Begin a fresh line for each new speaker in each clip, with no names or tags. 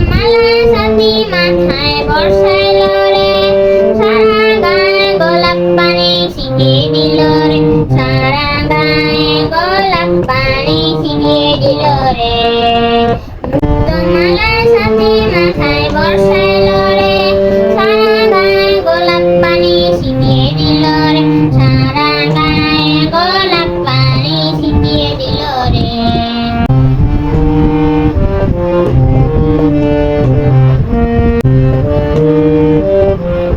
malas ánimas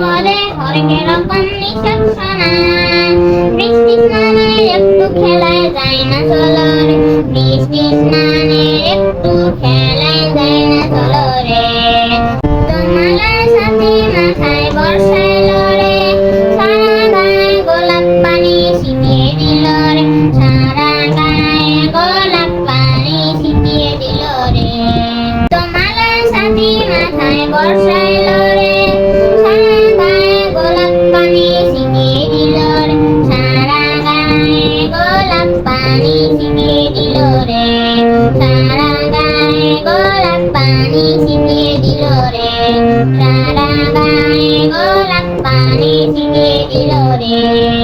পদে হরেক রকম নিশানা বৃষ্টির নামে একটু খেলায় যায় না চলর। বৃষ্টির নামে একটু খেলা गोलप्पानि सिङ्गे दिलोरे राधा बाणे गोलप्पानि सिङ्गे दिलोरे